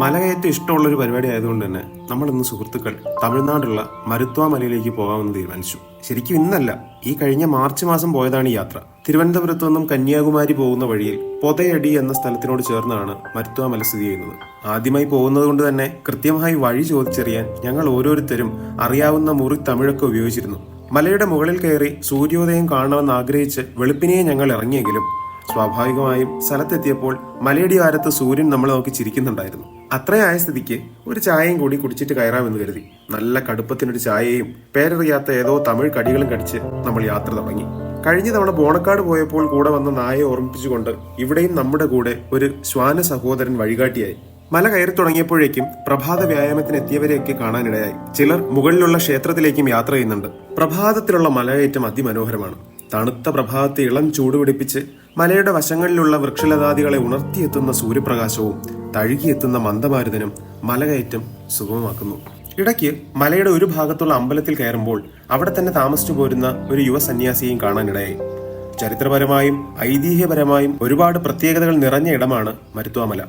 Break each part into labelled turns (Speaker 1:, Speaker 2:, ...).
Speaker 1: മലകയറ്റം ഇഷ്ടമുള്ള ഒരു പരിപാടി ആയതുകൊണ്ട് തന്നെ നമ്മൾ ഇന്ന് സുഹൃത്തുക്കൾ തമിഴ്നാടുള്ള മരുത്വ മലയിലേക്ക് പോകാമെന്ന് തീരുമാനിച്ചു. ശരിക്കും ഇന്നല്ല ഈ കഴിഞ്ഞ മാർച്ച് മാസം പോയതാണ് ഈ യാത്ര. തിരുവനന്തപുരത്തു നിന്നും കന്യാകുമാരി പോകുന്ന വഴിയിൽ പൊതയടി എന്ന സ്ഥലത്തിനോട് ചേർന്നാണ് മരുത്വ മല സ്ഥിതി ചെയ്യുന്നത്. ആദ്യമായി പോകുന്നത് കൊണ്ട് തന്നെ കൃത്യമായി വഴി ചോദിച്ചറിയാൻ ഞങ്ങൾ ഓരോരുത്തരും അറിയാവുന്ന മുറി തമിഴൊക്കെ ഉപയോഗിച്ചിരുന്നു. മലയുടെ മുകളിൽ കയറി സൂര്യോദയം കാണണമെന്ന് ആഗ്രഹിച്ച് വെളുപ്പിനെ ഞങ്ങൾ ഇറങ്ങിയെങ്കിലും സ്വാഭാവികമായും സ്ഥലത്തെത്തിയപ്പോൾ മലയടിവാരത്ത് സൂര്യൻ നമ്മളെ നോക്കി ചിരിക്കുന്നുണ്ടായിരുന്നു. അത്രയായ സ്ഥിതിക്ക് ഒരു ചായയും കൂടി കുടിച്ചിട്ട് കയറാമെന്ന് കരുതി. നല്ല കടുപ്പത്തിനൊരു ചായയും പേരറിയാത്ത ഏതോ തമിഴ് കടികളും കടിച്ച് നമ്മൾ യാത്ര തുടങ്ങി. കഴിഞ്ഞ തവണ ബോണക്കാട് പോയപ്പോൾ കൂടെ വന്ന നായെ ഓർമ്മിപ്പിച്ചുകൊണ്ട് ഇവിടെയും നമ്മുടെ കൂടെ ഒരു ശ്വാന സഹോദരൻ വഴികാട്ടിയായി. മല കയറി തുടങ്ങിയപ്പോഴേക്കും പ്രഭാത വ്യായാമത്തിന് എത്തിയവരെയൊക്കെ കാണാനിടയായി. ചിലർ മുകളിലുള്ള ക്ഷേത്രത്തിലേക്കും യാത്ര ചെയ്യുന്നുണ്ട്. പ്രഭാതത്തിലുള്ള മലകയറ്റം അതിമനോഹരമാണ്. തണുത്ത പ്രഭാതത്തെ ഇളം ചൂടുപിടിപ്പിച്ച് മലയുടെ വശങ്ങളിലുള്ള വൃക്ഷലതാദികളെ ഉണർത്തിയെത്തുന്ന സൂര്യപ്രകാശവും തഴുകിയെത്തുന്ന മന്ദമാരുതനും മലകയറ്റം സുഗമമാക്കുന്നു. ഇടയ്ക്ക് മലയുടെ ഒരു ഭാഗത്തുള്ള അമ്പലത്തിൽ കയറുമ്പോൾ അവിടെ തന്നെ താമസിച്ചു പോരുന്ന ഒരു യുവ സന്യാസിയെയും കാണാനിടയായി. ചരിത്രപരമായും ഐതിഹ്യപരമായും ഒരുപാട് പ്രത്യേകതകൾ നിറഞ്ഞ ഇടമാണ് മരുത്വാമല.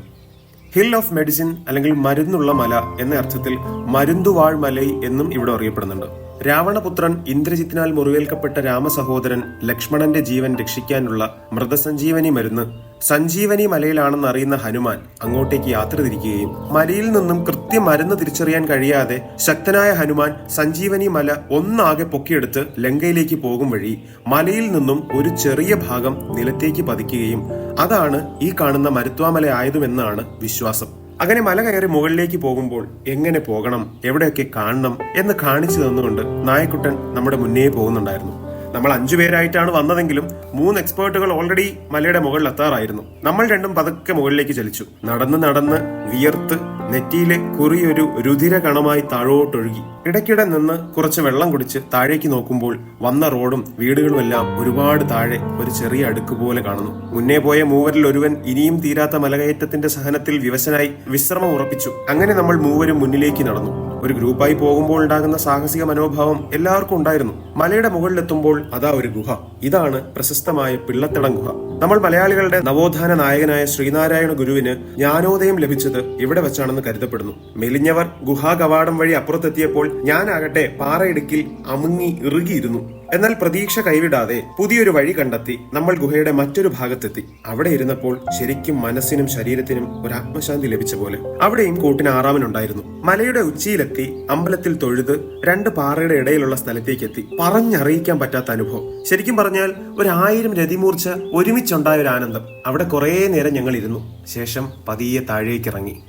Speaker 1: ഹിൽ ഓഫ് മെഡിസിൻ അല്ലെങ്കിൽ മരുന്നുള്ള മല എന്ന അർത്ഥത്തിൽ മരുന്തുവാഴ് മലൈ എന്നും ഇവിടെ അറിയപ്പെടുന്നുണ്ട്. രാവണപുത്രൻ ഇന്ദ്രജിത്തിനാൽ മുറിവേൽക്കപ്പെട്ട രാമസഹോദരൻ ലക്ഷ്മണന്റെ ജീവൻ രക്ഷിക്കാനുള്ള മൃതസഞ്ജീവനി മരുന്ന് സഞ്ജീവനി മലയിലാണെന്ന് അറിയുന്ന ഹനുമാൻ അങ്ങോട്ടേക്ക് യാത്ര തിരിക്കുകയും മലയിൽ നിന്നും കൃത്യം മരുന്ന് തിരിച്ചറിയാൻ കഴിയാതെ ശക്തനായ ഹനുമാൻ സഞ്ജീവനി മല ഒന്നാകെ പൊക്കിയെടുത്ത് ലങ്കയിലേക്ക് പോകും വഴി മലയിൽ നിന്നും ഒരു ചെറിയ ഭാഗം നിലത്തേക്ക് പതിക്കുകയും അതാണ് ഈ കാണുന്ന മരുത്വാമല ആയതുമെന്നാണ് വിശ്വാസം. അങ്ങനെ മല കയറി മുകളിലേക്ക് പോകുമ്പോൾ എങ്ങനെ പോകണം എവിടെയൊക്കെ കാണണം എന്ന് കാണിച്ചു തന്നുകൊണ്ട് നായക്കുട്ടൻ നമ്മുടെ മുന്നേ പോകുന്നുണ്ടായിരുന്നു. നമ്മൾ അഞ്ചു പേരായിട്ടാണ് വന്നതെങ്കിലും മൂന്ന് എക്സ്പേർട്ടുകൾ ഓൾറെഡി മലയുടെ മുകളിൽ എത്താറായിരുന്നു. നമ്മൾ രണ്ടും പതുക്കെ മുകളിലേക്ക് ചലിച്ചു. നടന്ന് നടന്ന് വിയർത്ത് നെറ്റിയിലെ കുറിയൊരു രുധിര കണമായി താഴോട്ടൊഴുകി. ഇടയ്ക്കിടെ നിന്ന് കുറച്ച് വെള്ളം കുടിച്ച് താഴേക്ക് നോക്കുമ്പോൾ വന്ന റോഡും വീടുകളുമെല്ലാം ഒരുപാട് താഴെ ഒരു ചെറിയ അടുക്ക് പോലെ കാണുന്നു. മുന്നേ പോയ മൂവരിൽ ഒരുവൻ ഇനിയും തീരാത്ത മലകയറ്റത്തിന്റെ സഹനത്തിൽ വിവശനായി വിശ്രമം ഉറപ്പിച്ചു. അങ്ങനെ നമ്മൾ മൂവരും മുന്നിലേക്ക് നടന്നു. ഒരു ഗ്രൂപ്പായി പോകുമ്പോൾ ഉണ്ടാകുന്ന സാഹസിക മനോഭാവം എല്ലാവർക്കും ഉണ്ടായിരുന്നു. മലയുടെ മുകളിലെത്തുമ്പോൾ അതാ ഒരു ഗുഹ. ഇതാണ് പ്രശസ്തമായ പിള്ളത്തടം ഗുഹ. നമ്മൾ മലയാളികളുടെ നവോത്ഥാന നായകനായ ശ്രീനാരായണ ഗുരുവിന് ജ്ഞാനോദയം ലഭിച്ചത് ഇവിടെ വെച്ചാണെന്ന് കരുതപ്പെടുന്നു. മെലിഞ്ഞവർ ഗുഹാ കവാടം വഴി അപ്പുറത്തെത്തിയപ്പോൾ ഞാനാകട്ടെ പാറയിടുക്കിൽ അമുങ്ങി ഇറുകിയിരുന്നു. എന്നാൽ പ്രതീക്ഷ കൈവിടാതെ പുതിയൊരു വഴി കണ്ടെത്തി നമ്മൾ ഗുഹയുടെ മറ്റൊരു ഭാഗത്തെത്തി. അവിടെ ഇരുന്നപ്പോൾ ശരിക്കും മനസ്സിനും ശരീരത്തിനും ഒരു ആത്മശാന്തി ലഭിച്ച പോലെ. അവിടെയും കൂട്ടിന് ആറാമനുണ്ടായിരുന്നു മലയുടെ ഉച്ചിയിലെത്തി അമ്പലത്തിൽ തൊഴുത് രണ്ട് പാറയുടെ ഇടയിലുള്ള സ്ഥലത്തേക്ക് എത്തി പറഞ്ഞറിയിക്കാൻ പറ്റാത്ത അനുഭവം. ശരിക്കും പറഞ്ഞാൽ ഒരു ആയിരം രതിമൂർച്ച ഒരുമിച്ചുണ്ടായ ഒരു ആനന്ദം. അവിടെ കുറേ നേരം ഞങ്ങൾ ഇരുന്നു. ശേഷം പതിയെ താഴേക്ക് ഇറങ്ങി